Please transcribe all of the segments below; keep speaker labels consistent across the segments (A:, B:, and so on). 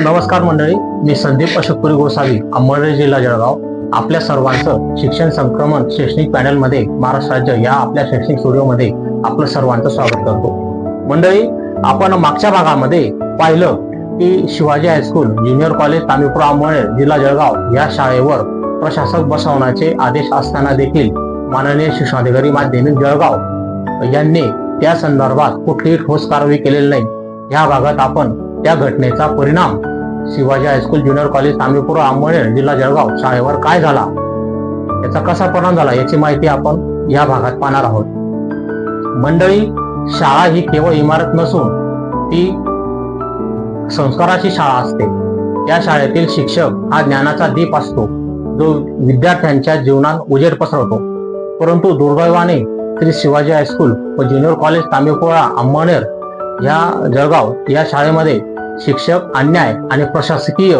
A: नमस्कार मंडळी मी संदीप अशोकपुरी गोसावी अंबरनाथ जिल्हा जळगाव. आपल्या सर्वांचं शिक्षण संक्रमण शैक्षणिक पॅनलमध्ये महाराष्ट्र राज्य या आपल्या शैक्षणिक स्टुडिओमध्ये आपलं सर्वांचं स्वागत करतो. मंडळी आपण मागच्या भागामध्ये पाहिलं की Shivaji high school junior college Tamilpur Ambale जिल्हा जळगाव या शाळेवर प्रशासक बसवण्याचे आदेश असताना देखील माननीय शिक्षणाधिकारी माध्यमिक जळगाव यांनी त्या संदर्भात कुठलीही ठोस कारवाई केलेली नाही. या भागात आपण त्या घटनेचा परिणाम Shivaji high school junior college Tamilpur Amalner जिल्हा जळगाव शाळेवर काय झाला? याचा कसा परिणाम झाला याची माहिती आपण या भागात पाहणार आहोत. मंडळी शाळा ही केवळ इमारत नसून ती संस्काराची शाळा असते. या शाळेतील शिक्षक हा ज्ञानाचा दीप असतो. जो विद्यार्थ्यांच्या जीवनात उजेड पसरवतो. परंतु दुर्दैवाने श्री शिवाजी हायस्कूल व ज्युनियर कॉलेज तांबेपोळा अंबळनेर या जळगाव या शाळेमध्ये शिक्षक अन्याय आणि प्रशासकीय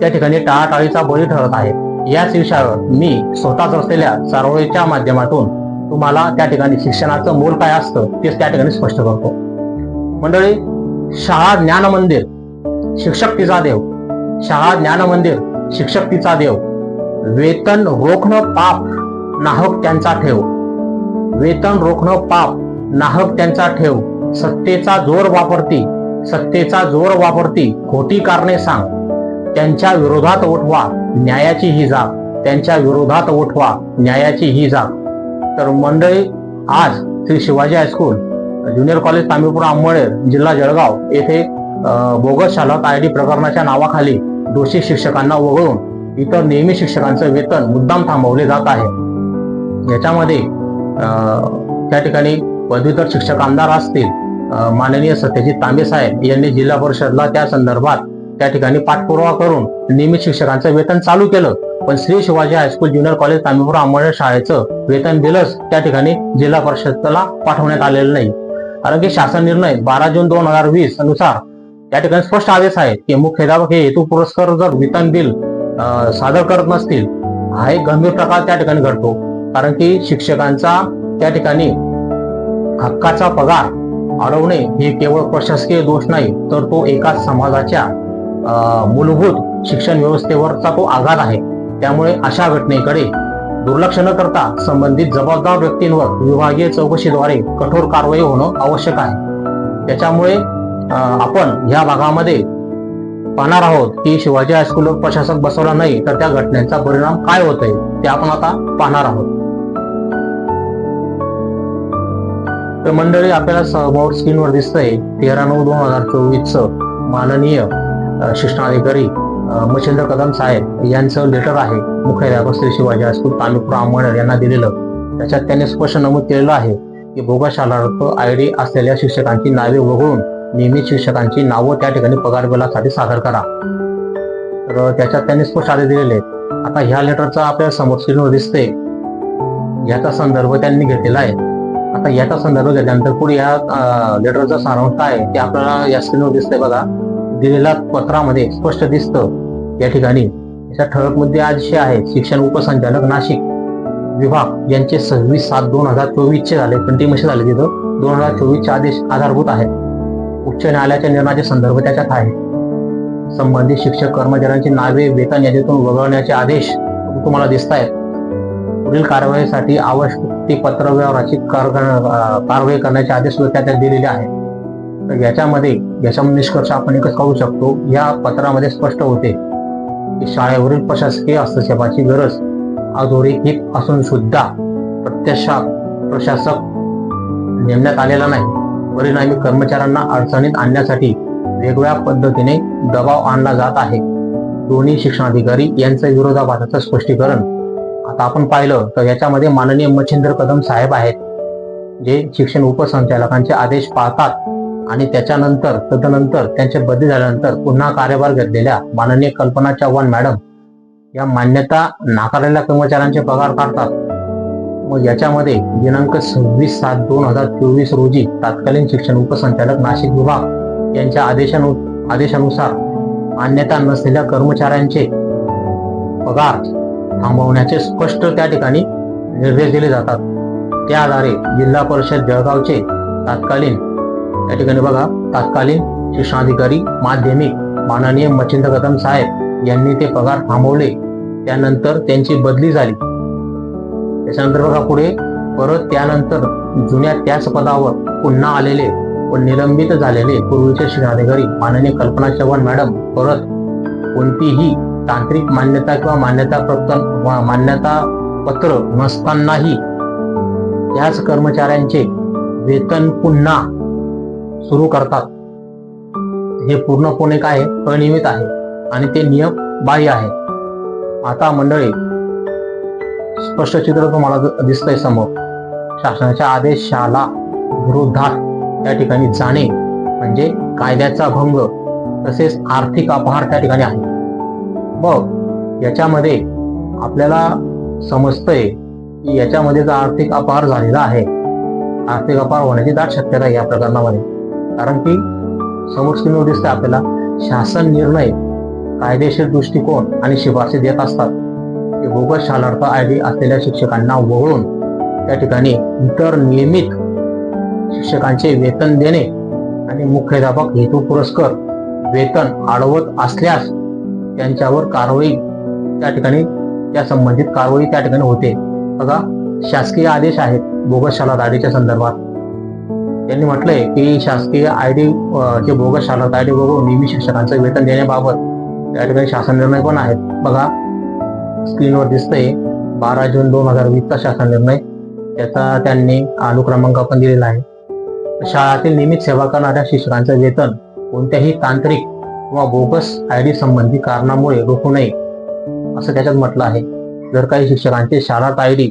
A: त्या ठिकाणी टाळाटाळीचा बळी ठरत आहे याच विषयावर मी स्वतःच असलेल्या चळवळीच्या माध्यमातून तुम्हाला त्या ठिकाणी शिक्षणाचं मूल काय असतं तेच त्या ठिकाणी स्पष्ट करतो. मंडळी शाळा ज्ञान मंदिर शिक्षक तिचा देव. शाळा ज्ञान मंदिर शिक्षक तिचा देव. वेतन रोखणं पाप नाहक त्यांचा ठेव. वेतन रोखणं पाप नाहक त्यांचा ठेव. सत्तेचा जोर वापरती सत्तेचा जोर वापरती खोटी कारणे सांग. त्यांच्या विरोधात उठवा न्यायाची ही जाग. त्यांच्या विरोधात उठवा न्यायाची ही जाग. तर मंडळी आज Shri Shivaji high school junior college Tamilpur Amalner जिल्हा जळगाव येथे बोगस शालक आय डी प्रकरणाच्या नावाखाली दोषी शिक्षकांना वगळून इतर नेहमी शिक्षकांचं वेतन मुद्दाम थांबवले जात आहे. याच्यामध्ये त्या ठिकाणी पदवीधर शिक्षक आमदार असतील माननीय सत्यजित तांबे साहेब यांनी जिल्हा परिषदला त्या संदर्भात त्या ठिकाणी पाठपुरावा करून नियमित शिक्षकांचं वेतन चालू केलं. पण Shri Shivaji high school junior college Tambepur Amalner शाळेचं वेतन बिलच त्या ठिकाणी जिल्हा परिषदला पाठवण्यात आलेलं नाही. कारण की शासन निर्णय बारा जून दोन हजार वीस अनुसार त्या ठिकाणी स्पष्ट आदेश आहे की मुख्याध्यापक हे हेतू पुरस्कार जर वेतन बिल अं, सादर करत नसतील हा एक गंभीर प्रकार त्या ठिकाणी घडतो. कारण की शिक्षकांचा त्या ठिकाणी हक्काचा पगार अडवणे हे केवळ प्रशासकीय दोष नाही तर तो एका समाजाच्या अं, मूलभूत शिक्षण व्यवस्थेवरचा तो आघात आहे. त्यामुळे अशा घटनेकडे दुर्लक्ष न करता संबंधित जबाबदार व्यक्तींवर विभागीय चौकशीद्वारे कठोर कारवाई होणं आवश्यक आहे. त्याच्यामुळे आपण या भागामध्ये पाहणार आहोत की शिवाजी हायस्कूलवर प्रशासक बसवला नाही तर त्या घटनेचा परिणाम काय होत आहे ते आपण आता पाहणार आहोत. तर मंडळी आपल्याला समोर स्क्रीनवर दिसतंय तेरा नऊ दोन हजार चोवीस च माननीय शिक्षणाधिकारी मच्छिंद्र कदम साहेब यांचं लेटर आहे. मुख्याध्यापक श्री शिवाजी हायस्कूल तालुका अंबळनेर यांना दिलेलं. त्याच्यात त्यांनी स्पष्ट नमूद केलेलं आहे की भोगशालार्थ आय डी असलेल्या शिक्षकांची नावे वगळून नियमित शिक्षकांची नावं त्या ठिकाणी पगार बिलासाठी सादर करा. तर त्याच्यात त्यांनी स्पष्ट आदेश दिलेले आहेत. आता ह्या लेटरचा आपल्यासमोर स्क्रीनवर दिसते याचा संदर्भ त्यांनी घेतलेला आहे. आता याचा संदर्भ घेतल्यानंतर पुढे या लेटरचा सारांश काय ते आपल्याला या स्क्रीनवर दिसतंय बघा. दिलेल्या पत्रामध्ये स्पष्ट दिसतं या ठिकाणी. अशा ठळक मुद्दे आजचे आहे शिक्षण उपसंचालक नाशिक विभाग यांचे सव्वीस सात दोन हजार चोवीस चे झाले कंटिन्युशन झाले तिथं? दोन हजार चोवीसचे आदेश आधारभूत आहेत. उच्च न्यायालयाच्या निर्णयाचे संदर्भ त्याच्यात आहे संबंधित शिक्षक कर्मचाऱ्यांची नावे वेतन यादीतून वगळण्याचे आदेश तुम्हाला दिसत आहेत पुढील कारवाईसाठी आवश्यक ती पत्र व्यवहाराची कार- कारवाई करण्याचे आदेश त्यात दिलेले आहेत. तर याच्यामध्ये याच्यामध्ये निष्कर्ष आपण एकच करू शकतो. या पत्रामध्ये स्पष्ट होते की शाळेवरील प्रशासकीय हस्तक्षेपाची गरज अधोरेखित असून सुद्धा प्रत्यक्षात प्रशासक नेमण्यात आलेला नाही. परिणामी कर्मचाऱ्यांना अडचणीत आणण्यासाठी वेगवेगळ्या पद्धतीने दबाव आणला जात आहे. दोन्ही शिक्षणाधिकारी यांचं विरोधाभासाचं स्पष्टीकरण आता आपण पाहिलं तर याच्यामध्ये माननीय मच्छिंद्र कदम साहेब आहेत जे शिक्षण उपसंचालकांचे आदेश पाळतात आणि त्याच्यानंतर तदनंतर त्यांचे बदली झाल्यानंतर पुन्हा कार्यभार घेतलेल्या माननीय कल्पना चव्हाण मॅडम या मान्यता नाकारलेल्या कर्मचाऱ्यांचे पगार काढतात. मग याच्यामध्ये दिनांक सव्वीस सात दोन हजार चोवीस रोजी तत्कालीन शिक्षण उपसंचालक नाशिक विभाग यांच्या आदेशानु आदेशानुसार मान्यता नसलेल्या कर्मचाऱ्यांचे पगार थांबवण्याचे स्पष्ट त्या ठिकाणी निर्देश दिले जातात. त्या आधारे जिल्हा परिषद जळगावचे तत्कालीन त्या ठिकाणी बघा तत्कालीन शिक्षणाधिकारी माध्यमिक माननीय मच्छिंद्र कदम साहेब यांनी ते पगार थांबवले. त्यानंतर त्यांची बदली झाली. त्याच्यानंतर बघा पुढे परत त्यानंतर जुन्या त्याच पदावर पुन्हा आलेले व निलंबित झालेले पूर्वीचे शिक्षणाधिकारी माननीय कल्पना चव्हाण मॅडम परत कोणतीही तांत्रिक मान्यता किंवा मान्यता प्राप्त मान्यता पत्र नसतानाही त्याच कर्मचाऱ्यांचे वेतन पुन्हा सुरू करतात. हे पूर्णपणे काय अनियमित आहे आणि ते नियम बाह्य आहे. आता मंडळी स्पष्ट चित्र तुम्हाला दिसतंय समोर. शासनाच्या आदेशाला विरोधात त्या ठिकाणी जाणे म्हणजे कायद्याचा भंग तसेच आर्थिक अपहार त्या ठिकाणी आहे. मग याच्यामध्ये आपल्याला समजतंय की याच्यामध्ये जो आर्थिक अपार झालेला आहे. आर्थिक अपार होण्याची दाट शक्यता आहे या प्रकरणामध्ये. कारण की समोर स्क्रीनवर दिसतंय आपल्याला शासन निर्णय कायदेशीर दृष्टिकोन आणि शिफारसी देत असतात. ते बोगस शालार्थ आय डी असलेल्या शिक्षकांना वगळून त्या ठिकाणी इतर नियमित शिक्षकांचे वेतन देणे आणि मुख्याध्यापक हेतू पुरस्कर वेतन अडवत असल्यास त्यांच्यावर कारवाई त्या ठिकाणी त्या संबंधित कारवाई त्या ठिकाणी होते. बघा शासकीय आदेश आहेत बोगस शाला आयडीच्या संदर्भात. त्यांनी म्हटलंय की शासकीय आय डी जे बोगस शाला आय डी वगळून शिक्षकांचं वेतन देण्याबाबत त्या ठिकाणी शासन निर्णय पण आहेत. बघा स्क्रीनवर दिसतंय बारा जून दोन हजार वीसचा शासन निर्णय. त्याचा त्यांनी अनुक्रमांक पण दिलेला आहे. शाळातील नियमित सेवा करणाऱ्या शिक्षकांचं वेतन कोणत्याही तांत्रिक किंवा बोगस आय डी संबंधी कारणामुळे रोखू नये असं त्याच्यात म्हटलं आहे. जर काही शिक्षकांचे शाळात आय डी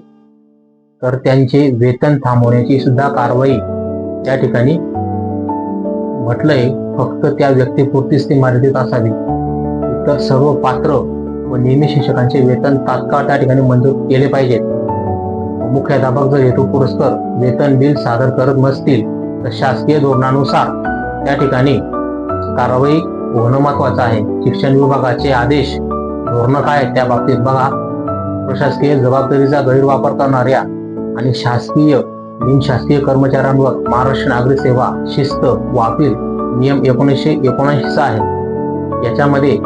A: तर त्यांचे वेतन थांबवण्याची सुद्धा कारवाई त्या ठिकाणी म्हटलंय. फक्त त्या व्यक्तीपुरतीच ती मर्यादित असावी. इतर सर्व पात्र व नियमित शिक्षकांचे वेतन तात्काळ त्या ठिकाणी मंजूर केले पाहिजेत. मुख्याध्यापक जर हेतू पुरस्कर वेतन बिल सादर करत नसतील तर शासकीय धोरणानुसार त्या ठिकाणी कारवाई होणं महत्वाचं आहे. शिक्षण विभागाचे आदेश धोरण काय आहेत त्या बाबतीत बघा. प्रशासकीय जबाबदारीचा गैरवापर करणाऱ्या आणि शासकीय बिनशासकीय कर्मचाऱ्यांवर महाराष्ट्र नागरिक सेवा शिस्त व अपील नियम एकोणीसशे एकोणऐंशीचा आहे. याच्यामध्ये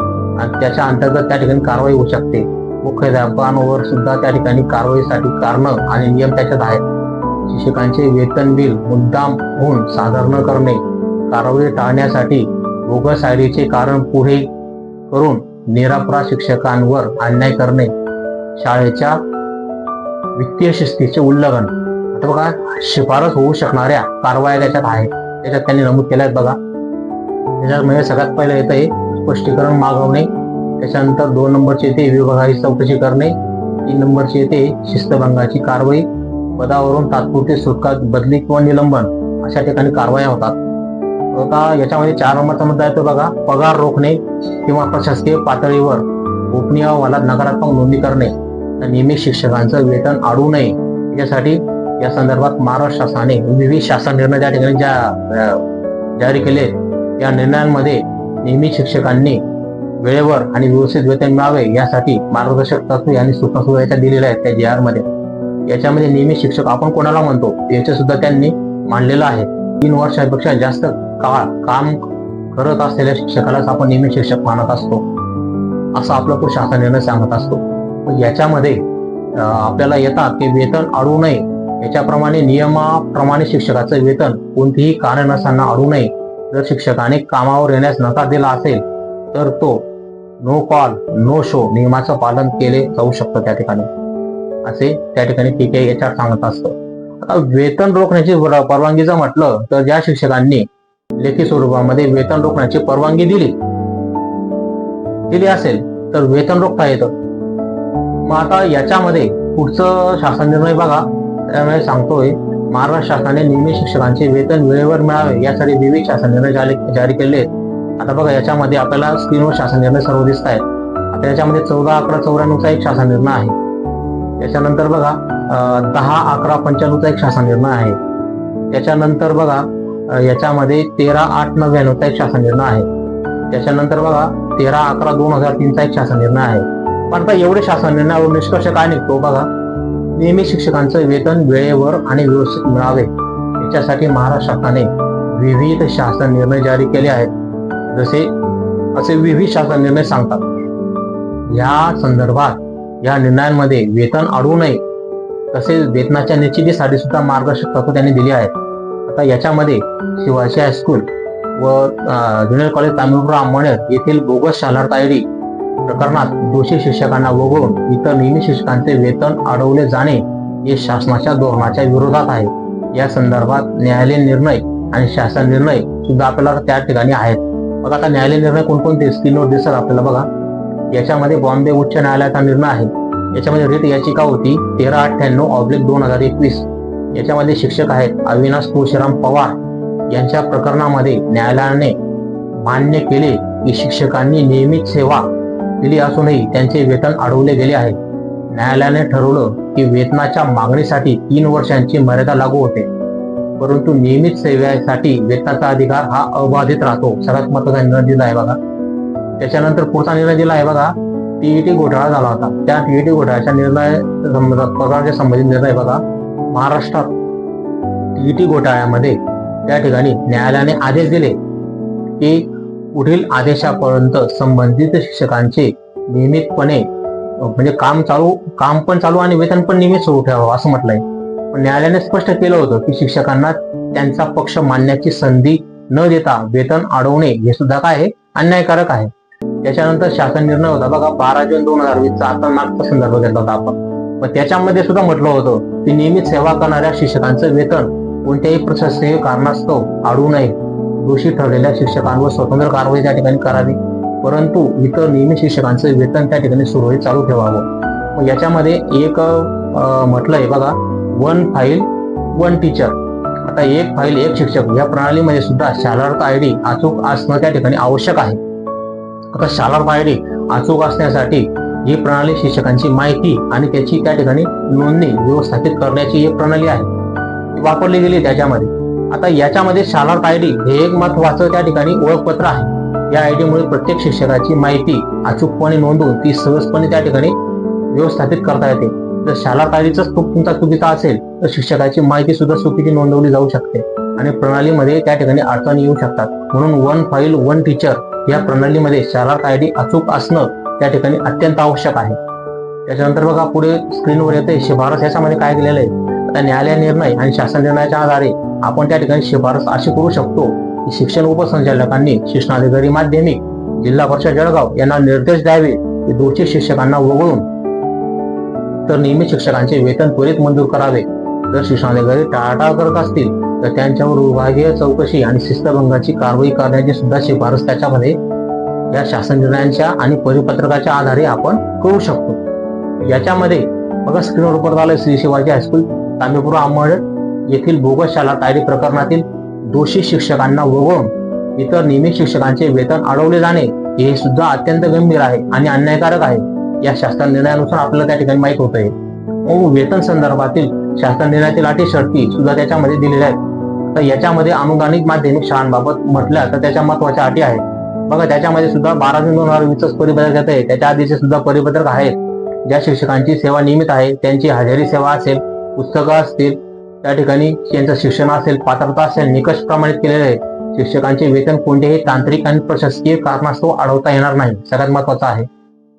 A: त्याच्या अंतर्गत त्या ठिकाणी कारवाई होऊ शकते. मुख्याध्यापकांवर सुद्धा त्या ठिकाणी कारवाईसाठी कारण आणि नियम त्याच्यात आहेत. शिक्षकांचे वेतन बिल मुद्दाम होऊन सादर न करणे कारवाई टाळण्यासाठी बोगस आयडीचे कारण पुढे करून निरापराध शिक्षकांवर अन्याय करणे शाळेच्या वित्तीय शिस्तीचे उल्लंघन. आता बघा शिफारस होऊ शकणाऱ्या कारवाया त्याच्यात आहे त्याच्यात त्यांनी नमूद केल्या आहेत बघा. त्याच्यात म्हणजे सगळ्यात पहिलं येतं आहे स्पष्टीकरण मागवणे त्याच्यानंतर दोन नंबरचे येते विभागाची चौकशी करणे तीन नंबरचे येते शिस्तभंगाची कारवाई पदावरून तात्पुरती सुटका बदली किंवा निलंबन अशा ठिकाणी कारवाया होतात. आता याच्यामध्ये चार नंबरचा मुद्दा येतो बघा. पगार रोखणे किंवा प्रशासकीय पातळीवर गोपनीय वाला नकारात्मक नोंदणी करणे. नियमित शिक्षकांचं वेतन आडू नये. यासाठी या संदर्भात महाराष्ट्र शासनाने विविध शासन निर्णय त्या ठिकाणी ज्या जारी केले. या निर्णयांमध्ये नियमित शिक्षकांनी वेळेवर आणि व्यवस्थित वेतन मिळावे यासाठी मार्गदर्शक तत्वे आणि सूचना सुद्धा दिलेल्या आहेत त्या जी आरमध्ये याच्यामध्ये नियमित शिक्षक आपण कोणाला म्हणतो याचे सुद्धा त्यांनी मांडलेलं आहे. तीन वर्षापेक्षा जास्त काळ काम करत असलेल्या शिक्षकालाच आपण नियमित शिक्षक मानत असतो. असं आपलं तो शासन निर्णय सांगत असतो. याच्यामध्ये आपल्याला येतात की वेतन अडू नये. याच्याप्रमाणे नियमाप्रमाणे शिक्षकाचं वेतन कोणतीही कारण नसताना अडू नये. जर शिक्षकाने कामावर येण्यास नकार दिला असेल तर तो नो कॉल नो शो नियमाचं पालन केले जाऊ शकतं त्या ठिकाणी. असे त्या ठिकाणी पीके याच्यात सांगत असतं. आता वेतन रोखण्याची परवानगी जर म्हटलं तर ज्या शिक्षकांनी लेखी स्वरूपामध्ये वेतन रोखण्याची परवानगी दिली. दिली असेल तर वेतन रोखता येतं. मग आता याच्यामध्ये पुढचं शासन निर्णय बघा. त्यामुळे सांगतोय महाराष्ट्र शासनाने नियमित शिक्षकांचे वेतन वेळेवर मिळावे यासाठी विविध शासन निर्णय जारी केले आहेत. आता बघा याच्यामध्ये आपल्याला स्क्रीनवर शासन निर्णय सर्व दिसत आहेत. आता याच्यामध्ये चौदा अकरा चौऱ्याण्णवचा एक शासन निर्णय आहे. त्याच्यानंतर बघा दहा अकरा पंच्याण्णवचा एक शासन निर्णय आहे. त्याच्यानंतर बघा याच्यामध्ये तेरा आठ नव्याण्णवचा एक शासन निर्णय आहे. त्याच्यानंतर बघा तेरा अकरा दोन हजार तीनचा एक शासन निर्णय आहे. पण आता एवढे शासन निर्णयावर निष्कर्ष काय निघतो? बघा नियमित शिक्षकांचं वेतन वेळेवर आणि व्यवस्थित मिळावे. याच्यासाठी महाराष्ट्र शासनाने विविध शासन निर्णय जारी केले आहेत. जसे असे विविध शासन निर्णय सांगतात. या संदर्भात या निर्णयांमध्ये वेतन अडवू नये. तसेच वेतनाच्या निश्चितीसाठी सुद्धा मार्गदर्शक तत्व त्यांनी दिली आहेत. आता याच्यामध्ये शिवाजी हायस्कूल व ज्युनियर कॉलेज तामिळपुरा आंबणेर येथील बोगस शालार्थ आयडी प्रकरणात दोषी शिक्षकांना वगळून इतर नियमित शिक्षकांचे वेतन अडवले जाणे हे शासनाच्या धोरणाच्या विरोधात आहे. या संदर्भात न्यायालयीन निर्णय आणि शासन निर्णय सुद्धा आपल्याला त्या ठिकाणी आहेत. मग आता न्यायालयीन निर्णय कोणकोणते स्क्रीनवर दिसत आपल्याला बघा. याच्यामध्ये बॉम्बे उच्च न्यायालयाचा निर्णय आहे. याच्यामध्ये रीत याचिका होती तेरा अठ्ठ्याण्णव ऑब्लिक दोन हजार एकवीस. याच्यामध्ये शिक्षक आहेत. अविनाश तुळशीराम पवार यांच्या प्रकरणामध्ये न्यायालयाने मान्य केले की शिक्षकांनी नियमित सेवा दिली असूनही त्यांचे वेतन अडवले गेले आहे. न्यायालयाने ठरवलं की वेतनाच्या मागणीसाठी तीन वर्षांची मर्यादा लागू होते. परंतु नियमित सेवेसाठी वेतनाचा अधिकार हा अबाधित राहतो. सगळ्यात महत्त्वाचा निर्णय दिला आहे बघा. त्याच्यानंतर पुढचा निर्णय दिला आहे बघा. टीईटी घोटाळा झाला होता. त्या टीईटी घोटाळ्याच्या निर्णय संबंधात संबंधित निर्णय बघा. महाराष्ट्रात टीईटी घोटाळ्यामध्ये त्या ठिकाणी न्यायालयाने आदेश दिले की पुढील आदेशापर्यंत संबंधित शिक्षकांचे नियमितपणे म्हणजे काम चालू काम पण चालू आणि वेतन पण नियमित सुरू ठेवावं असं म्हटलंय. पण न्यायालयाने स्पष्ट केलं होतं की शिक्षकांना त्यांचा पक्ष मांडण्याची संधी न देता वेतन अडवणे हे सुद्धा काय आहे? अन्यायकारक आहे. त्याच्यानंतर शासन निर्णय होता. बघा बारा जून दोन हजार वीसचा आता मागचा संदर्भ घेतला होता आपण. व त्याच्यामध्ये सुद्धा म्हटलं होतं की नियमित सेवा करणाऱ्या शिक्षकांचं वेतन कोणत्याही प्रशासकीय कारणास्तव आढळू नये. दोषी ठरलेल्या शिक्षकांवर स्वतंत्र कारवाई त्या ठिकाणी करावी. परंतु इतर नियमित शिक्षकांचं वेतन त्या ठिकाणी सुरळीत चालू ठेवावं. याच्यामध्ये एक म्हटलं म्हटलंय बघा वन फाईल वन टीचर आता एक फाईल एक शिक्षक या प्रणालीमध्ये सुद्धा शालार्थ आय डी अचूक असणं त्या ठिकाणी आवश्यक आहे. आता शालार्थ आय डी अचूक असण्यासाठी ही प्रणाली शिक्षकांची माहिती आणि त्याची त्या ठिकाणी नोंदणी व्यवस्थापित करण्याची एक प्रणाली आहे. वापरली गेली त्याच्यामध्ये. आता याच्यामध्ये शालार्थ आय डी हे एक महत्वाचं त्या ठिकाणी ओळखपत्र आहे. या आय मुळे प्रत्येक शिक्षकाची माहिती अचूकपणे नोंदवून ती सहजपणे त्या ठिकाणी व्यवस्थापित करता येते. जर शालार्थ आयडीचा तुमचा चुकीचा असेल तर शिक्षकाची माहिती सुद्धा चुकीची नोंदवली जाऊ शकते आणि प्रणालीमध्ये त्या ठिकाणी अडचणी येऊ शकतात. म्हणून वन फाईल वन टीचर या प्रणालीमध्ये शालार्थ आय डी अचूक असणं त्या ठिकाणी अत्यंत आवश्यक आहे. त्याच्यानंतर बघा पुढे स्क्रीनवर येते शिफारस याच्यामध्ये काय दिलेलं आहे? आता न्यायालय निर्णय आणि शासन निर्णयाच्या आधारे आपण त्या ठिकाणी शिफारस अशी करू शकतो की शिक्षण उपसंचालकांनी शिक्षणाधिकारी माध्यमिक जिल्हा परिषद जळगाव यांना निर्देश द्यावे की दोषी शिक्षकांना वगळून तर नियमित शिक्षकांचे वेतन त्वरित मंजूर करावे. जर शिक्षणाधिकारी टाळाटाळ करत असतील तर त्यांच्यावर विभागीय चौकशी आणि शिस्तभंगाची कारवाई करण्याची सुद्धा शिफारस त्याच्यामध्ये या शासन निर्णयांच्या आणि परिपत्रकाच्या आधारे आपण करू शकतो. याच्यामध्ये बघा स्क्रीनवर परत आलं श्री शिवाजी हायस्कूल तांबेपूर आमळ येथील बोगस शाळा कायदे प्रकरणातील दोषी शिक्षकांना वगळून इतर नियमित शिक्षकांचे वेतन अडवले जाणे हे सुद्धा अत्यंत गंभीर आहे आणि अन्यायकारक आहे. या शासन निर्णयानुसार आपल्याला त्या ठिकाणी माहीत होत आहे मग वेतन संदर्भातील शासन निर्णयातील अटी शर्ती सुद्धा त्याच्यामध्ये दिलेल्या आहेत. तर याच्यामध्ये अनुदानित माध्यमिक शाळांबाबत म्हटल्या तर त्याच्या महत्त्वाच्या अटी आहेत. बघा त्याच्यामध्ये सुद्धा बारा जून दोन हजार वीसच परिपत्रक येत आहे. त्याच्या आधीचे सुद्धा परिपत्रक आहेत. ज्या शिक्षकांची सेवा नियमित आहे त्यांची हजेरी सेवा असेल पुस्तकं असतील त्या ठिकाणी त्यांचं शिक्षण असेल पात्रता असेल निकष प्रमाणित केलेले आहे शिक्षकांचे वेतन कोणतेही तांत्रिक आणि प्रशासकीय कारणास्तव अडवता येणार नाही. सगळ्यात महत्वाचं आहे.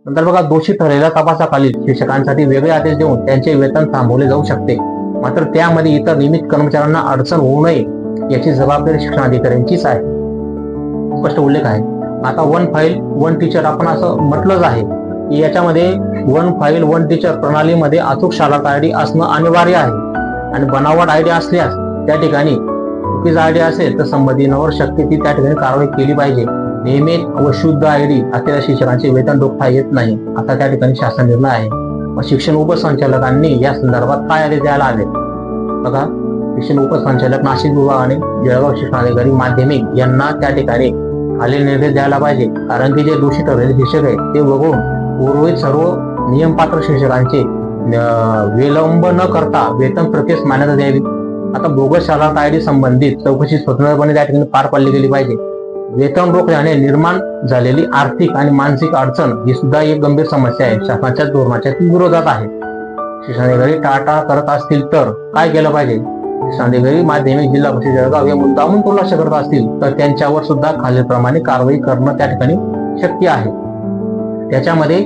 A: नंतर बघा दोषी ठरलेल्या तपासाखाली शिक्षकांसाठी वेगळे आदेश देऊन त्यांचे वेतन थांबवले जाऊ शकते. मात्र त्यामध्ये इतर नियमित कर्मचाऱ्यांना अडचण होऊ नये याची जबाबदारी शिक्षणाधिकाऱ्यांचीच आहे. स्पष्ट उल्लेख आहे. आता वन फाईल वन टीचर आपण असं म्हटलंच आहे की याच्यामध्ये वन फाईल वन टीचर प्रणालीमध्ये अचूक शाळा आयडी असणं अनिवार्य आहे. आणि बनावट आयडी असल्यास त्या ठिकाणी चुकीचा आयडी असेल तर संबंधितांवर शक्य ती त्या ठिकाणी कारवाई केली पाहिजे. नियमित व शुद्ध आयडी असलेल्या शिक्षकांचे वेतन रोखता येत नाही. असा त्या ठिकाणी शासन निर्णय आहे. मग शिक्षण उपसंचालकांनी या संदर्भात काय आदेश द्यायला आले बघा शिक्षण उपसंचालक नाशिक विभागाने जळगाव शिक्षणाधिकारी माध्यमिक यांना त्या ठिकाणी खालील निर्देश द्यायला पाहिजे. कारण की जे दोषी ठरलेले शिक्षक आहेत ते वगळून उर्वरित सर्व नियमपात्र शिक्षकांचे विलंब न करता वेतन प्रक्रियेस मान्यता द्यावी. आता बोगस शाळा आयडी संबंधित चौकशी स्वतंत्रपणे त्या ठिकाणी पार पाडली गेली पाहिजे. वेतन रोखल्याने निर्माण झालेली आर्थिक आणि मानसिक अडचण ही सुद्धा एक गंभीर समस्या आहे. शासनाच्या धोरणाच्या ती विरोधात आहे. शिक्षणाधिकारी टाळाटाळ करत असतील तर काय केलं पाहिजे? शिक्षणाधिकारी माध्यमिक जिल्हा परिषद जळगाव हे मुद्दामून दुर्लक्ष करत असतील तर त्यांच्यावर सुद्धा खालीलप्रमाणे कारवाई करणं त्या ठिकाणी शक्य आहे. त्याच्यामध्ये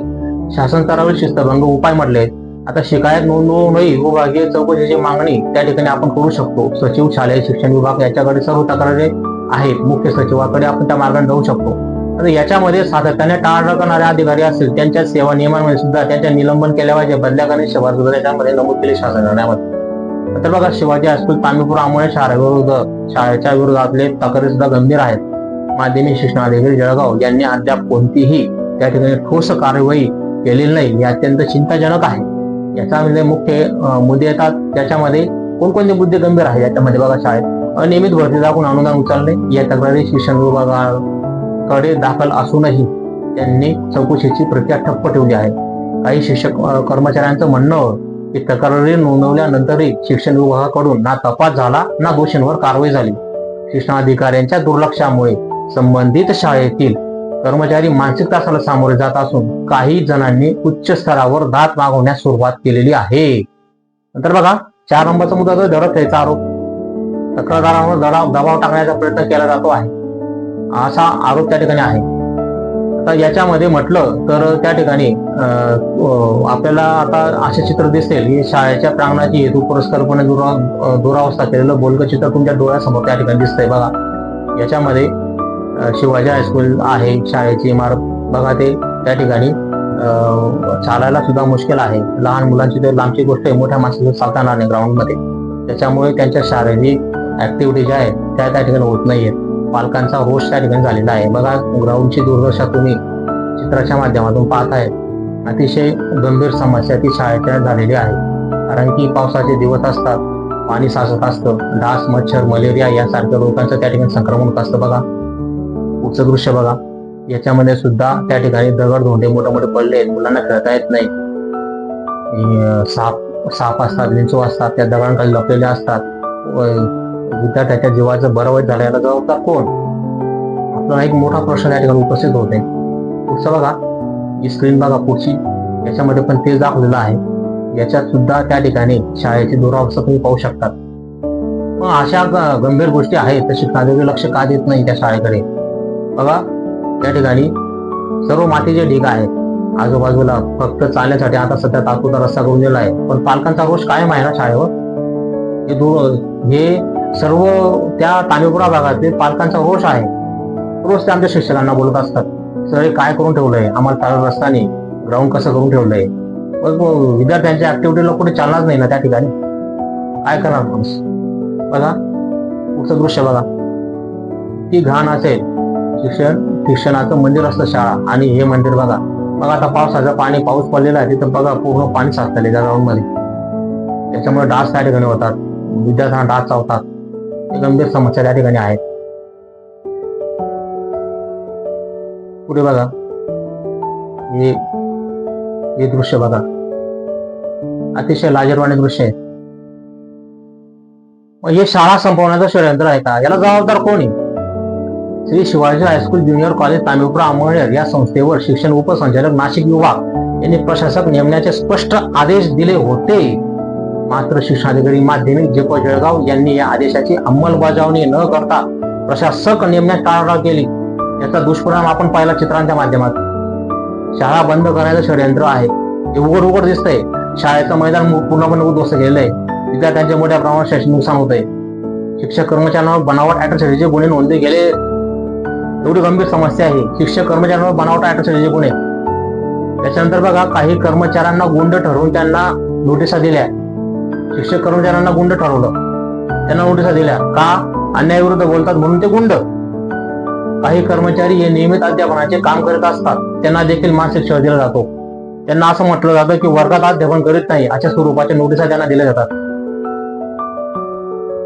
A: शासन स्तरावर शिस्तभंग उपाय म्हटले. आहेत आता शिकायत नोंदवूनही विभागीय चौकशीची मागणी त्या ठिकाणी आपण करू शकतो. सचिव शालेय शिक्षण विभाग याच्याकडे सर्व तक्रारी आहेत. मुख्य सचिवाकडे आपण त्या मार्गाने जाऊ शकतो. तर याच्यामध्ये सातत्याने टाळ करणारे अधिकारी असतील त्यांच्या सेवा नियमांमध्ये सुद्धा त्यांच्या निलंबन केल्या पाहिजे. बदल्या करणे शिवाय त्याच्यामध्ये नमूद केले शासन निर्णयामध्ये तर बघा शिवाजी हायस्कूल तामिळपूर आमोळे शाळेविरुद्ध शाळेच्या विरोधातले तक्रारी सुद्धा गंभीर आहेत. माध्यमिक शिक्षणाधिकारी जळगाव यांनी अद्याप कोणतीही त्या ठिकाणी ठोस कारवाई केलेली नाही हे अत्यंत चिंताजनक आहे. याच्यामध्ये मुख्य मुद्दे येतात. त्याच्यामध्ये कोणकोणते मुद्दे गंभीर आहेत? याच्यामध्ये बघा शाळेत अनियमित भरती दाखवून अनुदान उचलणे या तक्रारी शिक्षण विभागाकडे दाखल असूनही त्यांनी चौकशीची प्रक्रिया ठप्प ठेवली आहे. काही शिक्षक कर्मचाऱ्यांचं म्हणणं की तक्रारी नोंदवल्यानंतरही शिक्षण विभागाकडून ना तपास झाला ना दोषींवर कारवाई झाली. शिक्षणाधिकाऱ्यांच्या दुर्लक्षामुळे संबंधित शाळेतील कर्मचारी मानसिक त्रासाला सामोरे जात असून काही जणांनी उच्च स्तरावर दात मागवण्यास सुरुवात केलेली आहे. नंतर बघा चार नंबरचा मुद्दा जो धडक यायचा आरोप. तक्रारदारांवर दबाव दबाव टाकण्याचा प्रयत्न केला जातो आहे. असा आरोप त्या ठिकाणी आहे. आता याच्यामध्ये म्हटलं तर त्या ठिकाणी आपल्याला आता असे चित्र दिसेल की शाळेच्या प्रांगणाची हेतू पुरस्कारपणे दुरा दुरावस्था केलेलं बोलकं चित्र तुमच्या डोळ्यासमोर त्या ठिकाणी दिसतंय बघा. याच्यामध्ये शिवाजी हायस्कूल आहे शाळेची इमारत बघा ते. त्या ठिकाणी चालायला सुद्धा मुश्किल आहे. लहान मुलांची तर लांबची गोष्ट आहे मोठ्या माणसाचं चालताना नाही ग्राउंडमध्ये त्याच्यामुळे त्यांच्या शारीरिक ऍक्टिव्हिटी ज्या आहेत त्या त्या ठिकाणी होत नाही आहेत पालकांचा रोष त्या ठिकाणी झालेला आहे. बघा ग्राउंडची दुर्दशा तुम्ही चित्राच्या माध्यमातून पाहत आहे अतिशय गंभीर समस्या ती शाळेच्या झालेली आहे. कारण की पावसाचे दिवस असतात पाणी साचत असतं डास मच्छर मलेरिया यासारख्या रोगांचं त्या ठिकाणी संक्रमण होत असतं बघा. उच्च दृश्य बघा. याच्यामध्ये सुद्धा त्या ठिकाणी दगड धोंडे मोठे मोठे पडले आहेत. मुलांना खेळता येत नाही. साप साप असतात विंचू असतात त्या दगडांखाली लपलेल्या असतात. गीता त्याच्या जीवाचं बरं वाईट झालं याला जबाबदार कोण? आपला एक मोठा प्रश्न या ठिकाणी उपस्थित होते. पुढचं बघा ही स्क्रीन बघा पुढची. याच्यामध्ये पण तेच दाखवलेलं आहे. याच्यात सुद्धा त्या ठिकाणी शाळेची दुरावस्था तुम्ही पाहू शकतात. पण अशा गंभीर गोष्टी आहेत तर शिक्षणाधिकारी लक्ष का देत नाही त्या शाळेकडे? बघा त्या ठिकाणी सर्व मातीचे ढीग आहेत आजूबाजूला फक्त चालण्यासाठी आता सध्या तात्पुरता रस्ता करून दिला आहे. पण पालकांचा रोष कायम आहे ना शाळेवर? हे दू- हे सर्व त्या तामिळपुरा भागातील पालकांचा रोष आहे. रोज ते आमच्या शिक्षकांना बोलत असतात. सर हे काय करून ठेवलंय? आम्हाला चालत रस्तानी ग्राउंड कसं करून ठेवलंय? मग विद्यार्थ्यांच्या ऍक्टिव्हिटीला कुठे चालणार नाही ना त्या ठिकाणी. काय करणार माणूस? बघा. पुढचं दृश्य बघा. ती घाण असेल. शिक्षण शिक्षणाचं मंदिर असतं शाळा आणि हे मंदिर बघा. बघा आता पावसाचं पाणी पाऊस पडलेला आहे तिथं बघा पूर्ण पाणी साचलेलं त्या ग्राउंडमध्ये. त्याच्यामुळे डास त्या ठिकाणी होतात. विद्यार्थ्यांना डास चावतात. गंभीर समस्या त्या ठिकाणी आहेत. पुढे बघा. हे हे दृश्य बघा. अतिशय लाजरवाणी दृश्य आहे. मग हे शाळा संपवण्याचं षडयंत्र आहे का? याला जबाबदार कोण आहे? Shri Shivaji high school junior college Tamilpura Amalner या संस्थेवर शिक्षण उपसंचालक नाशिक विभाग यांनी प्रशासक नेमण्याचे स्पष्ट आदेश दिले होते. मात्र शिक्षणाधिकारी माध्यमिक जप जळगाव यांनी या आदेशाची अंमलबजावणी न करता प्रशासक नेमण्यास टाळाटाळ केली. याचा दुष्परिणाम आपण पाहिला चित्रांच्या माध्यमात. शाळा बंद करायचं षडयंत्र आहे. हे उघड उघड दिसतंय. शाळेचं मैदान पूर्णपणे उद्ध्वस्त केलेलं आहे विद्यार्थ्यांच्या मोठ्या प्रमाणात शैक्षणिक नुकसान होत आहे शिक्षक कर्मचाऱ्यांवर बनावट अॅट्रॉसिटीचे गुन्हे नोंदले गेले. एवढी गंभीर समस्या आहे. शिक्षक कर्मचाऱ्यांवर बनावट अॅट्रॉसिटीचे गुन्हे. त्याच्यानंतर बघा काही कर्मचाऱ्यांना गुंड ठरवून त्यांना नोटिसा दिल्या. शिक्षक कर्मचाऱ्यांना गुंड ठरवलं. त्यांना नोटिसा दिल्या का? अन्यायाविरुद्ध बोलतात म्हणून ते गुंड. काही कर्मचारी हे नियमित अध्यापनाचे काम करत असतात. त्यांना देखील मानसिक छळ दिला जातो. त्यांना असं म्हटलं जातं की वर्गात अध्यापन करीत नाही अशा स्वरूपाच्या नोटिसा त्यांना दिल्या जातात.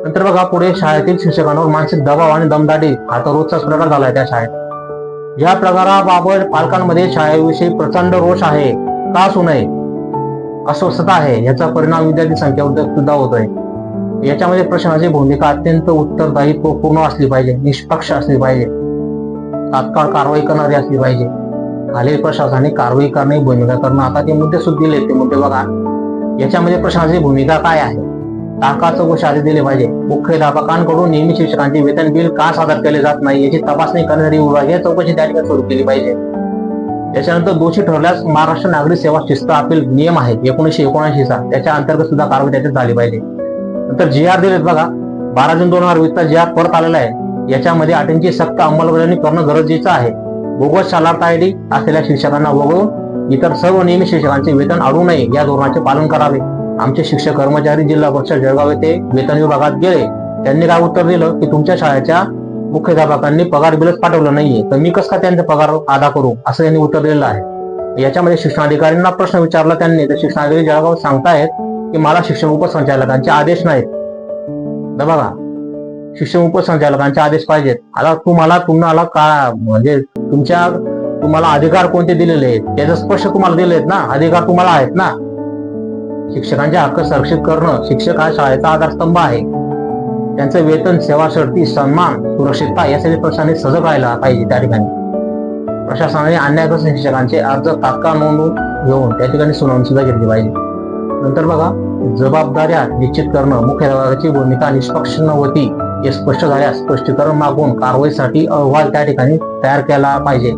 A: नंतर बघा पुढे शाळेतील शिक्षकांवर मानसिक दबाव आणि दमदाटी हा तर रोजचाच प्रकार झालाय त्या शाळेत. या प्रकाराबाबत पालकांमध्ये शाळेविषयी प्रचंड रोष आहे. का असू अस्वस्थता आहे याचा परिणाम विद्यार्थी संख्येवर सुद्धा होतोय. याच्यामध्ये प्रशासनाची भूमिका अत्यंत उत्तरदायित्व पूर्ण असली पाहिजे निष्पक्ष असली पाहिजे. तात्काळ कारवाई करणारी असली पाहिजे. खालील प्रशासनाने कारवाई करणे भूमिका करणं आता ते मुद्दे सुद्धा दिले ते मुद्दे बघा. याच्यामध्ये प्रशासनाची भूमिका काय आहे? ताका चौकशी आधी दिले पाहिजे. मुख्याध्यापकांकडून नेहमी शिक्षकांचे वेतन बिल का सादर केले जात नाही याची तपासणी करणारी विभागीय चौकशी त्या ठिकाणी सुरू केली पाहिजे. त्याच्यानंतर दोषी ठरल्यास महाराष्ट्र नागरिक सेवा शिस्त अपील नियम आहे एकोणीशे एकोणऐंशीचा त्याच्या अंतर्गत सुद्धा कारवाई त्याच्यात झाली पाहिजे. नंतर जी आर दिलेत बघा बारा जून दोन हजार वीसचा जी आर परत आलेला आहे. याच्यामध्ये अटींची सक्त अंमलबजावणी करणं गरजेचं आहे. बोगस शालार्थ आयडी असलेल्या शिक्षकांना वगळून इतर सर्व नियमित शिक्षकांचे वेतन अडू नये या धोरणाचे पालन करावे. आमचे शिक्षक कर्मचारी जिल्हा परिषद जळगाव येथे वेतन विभागात गेले. त्यांनी काय उत्तर दिलं? की तुमच्या शाळेच्या मुख्याध्यापकांनी पगार बिलच पाठवलं नाहीये. तर मी कसं का त्यांचा पगार अदा करू? असं त्यांनी उत्तर दिलेलं आहे. याच्यामध्ये शिक्षणाधिकाऱ्यांना प्रश्न विचारला त्यांनी. तर शिक्षणाधिकारी जळगाव सांगतायत की मला शिक्षण उपसंचालकांचे आदेश नाहीत. तर बघा शिक्षण उपसंचालकांचे आदेश पाहिजेत. आता तुम्हाला तुम्हाला का म्हणजे तुमच्या तुम्हाला अधिकार कोणते दिलेले आहेत? त्याचं स्पष्ट तुम्हाला दिले आहेत ना? अधिकार तुम्हाला आहेत ना? शिक्षकांचे हक्क संरक्षित करणं शिक्षक हा शाळेचा आधारस्तंभ आहे. त्यांचं वेतन सेवा शर्ती सन्मान सुरक्षितता यासाठी प्रशासनाने सजग राहायला पाहिजे त्या ठिकाणी. प्रशासनाने अन्यायग्रस्त शिक्षकांचे अर्ज तात्काळ नोंदवून घेऊन त्या ठिकाणी सुनावणी सुद्धा घेतली पाहिजे. नंतर बघा जबाबदाऱ्या निश्चित करणं मुख्याध्यापकाची भूमिका निष्पक्ष नव्हती हे स्पष्ट झाल्यास स्पष्टीकरण मागून कारवाईसाठी अहवाल त्या ठिकाणी तयार केला पाहिजे.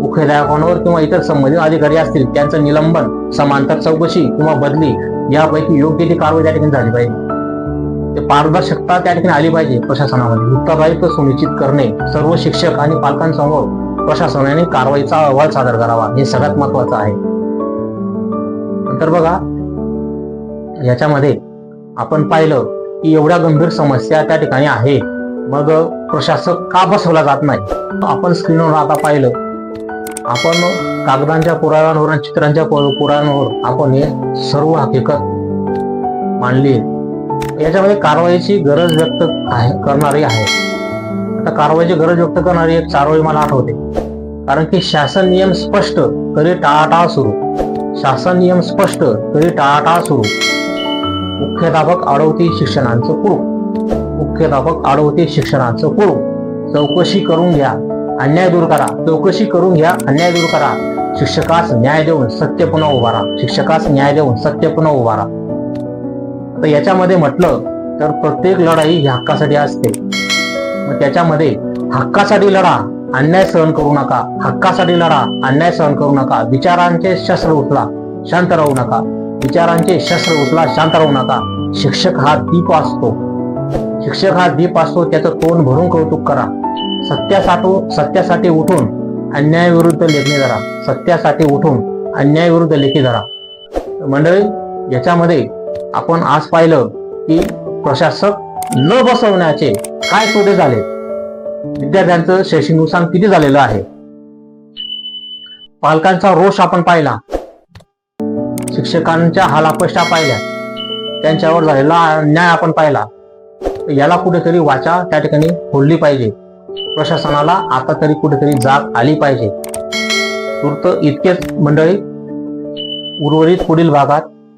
A: मुख्याध्यापकांवर किंवा इतर संबंधित अधिकारी असतील त्यांचं निलंबन समांतर चौकशी किंवा बदली यापैकी योग्य ती कारवाई त्या ठिकाणी झाली पाहिजे. ते पारदर्शकता त्या ठिकाणी आली पाहिजे प्रशासनामध्ये. उत्तरदायित्व सुनिश्चित करणे सर्व शिक्षक आणि पालकांसमोर प्रशासनाने कारवाईचा अहवाल सादर करावा. हे सगळ्यात महत्वाचं आहे. नंतर बघा याच्यामध्ये आपण पाहिलं की एवढ्या गंभीर समस्या त्या ठिकाणी आहे. मग प्रशासक का बसवला जात नाही? आपण स्क्रीनवर आता पाहिलं. आपण कागदांच्या पुराव्यांवर आणि चित्रांच्या पुराव्यांवर आपण हे सर्व हकीकत मांडली. याच्यामध्ये कारवाईची गरज व्यक्त आहे करणारी आहे. आता कारवाईची गरज व्यक्त करणारी एक कारवाई मला आठवते. कारण की शासन नियम स्पष्ट तरी टाळाटाळ सुरू. शासन नियम स्पष्ट तरी टाळाटाळ सुरू. मुख्याध्यापक अडवती शिक्षणाचं कुरू मुख्याध्यापक अडवती शिक्षणाचं कुरू चौकशी करून घ्या अन्याय दूर करा. चौकशी करून घ्या अन्याय दूर करा. शिक्षकास न्याय देऊन सत्य पुन्हा उभारा. शिक्षकास न्याय देऊन सत्य पुन्हा उभारा. तर याच्यामध्ये म्हटलं तर प्रत्येक लढाई ही हक्कासाठी असते. मग त्याच्यामध्ये हक्कासाठी लढा अन्याय सहन करू नका. हक्कासाठी लढा अन्याय सहन करू नका. विचारांचे शस्त्र उचला शांत राहू नका. विचारांचे शस्त्र उचला शांत राहू नका. शिक्षक हा दीप असतो. शिक्षक हा दीप असतो त्याचं तोंड भरून कौतुक करा. सत्यासाठी सत्यासाठी उठून अन्यायाविरुद्ध लेखणी धरा. सत्यासाठी उठून अन्यायाविरुद्ध लेखी धरा. मंडळी याच्यामध्ये आपण आज पाहिलं की प्रशासक न बसवण्याचे काय तोटे झाले? विद्यार्थ्यांचं शैक्षणिक नुकसान किती झालेलं आहे? पालकांचा रोष आपण पाहिला. शिक्षकांच्या हालापष्टा पाहिल्या. त्यांच्यावर झालेला अन्याय आपण पाहिला. याला कुठेतरी वाचा त्या ठिकाणी फोडली पाहिजे. प्रशासनाला आता तरी कुठेतरी जाग आली पाहिजे. तूर्त इतकेच मंडळी उर्वरित पुढील भागात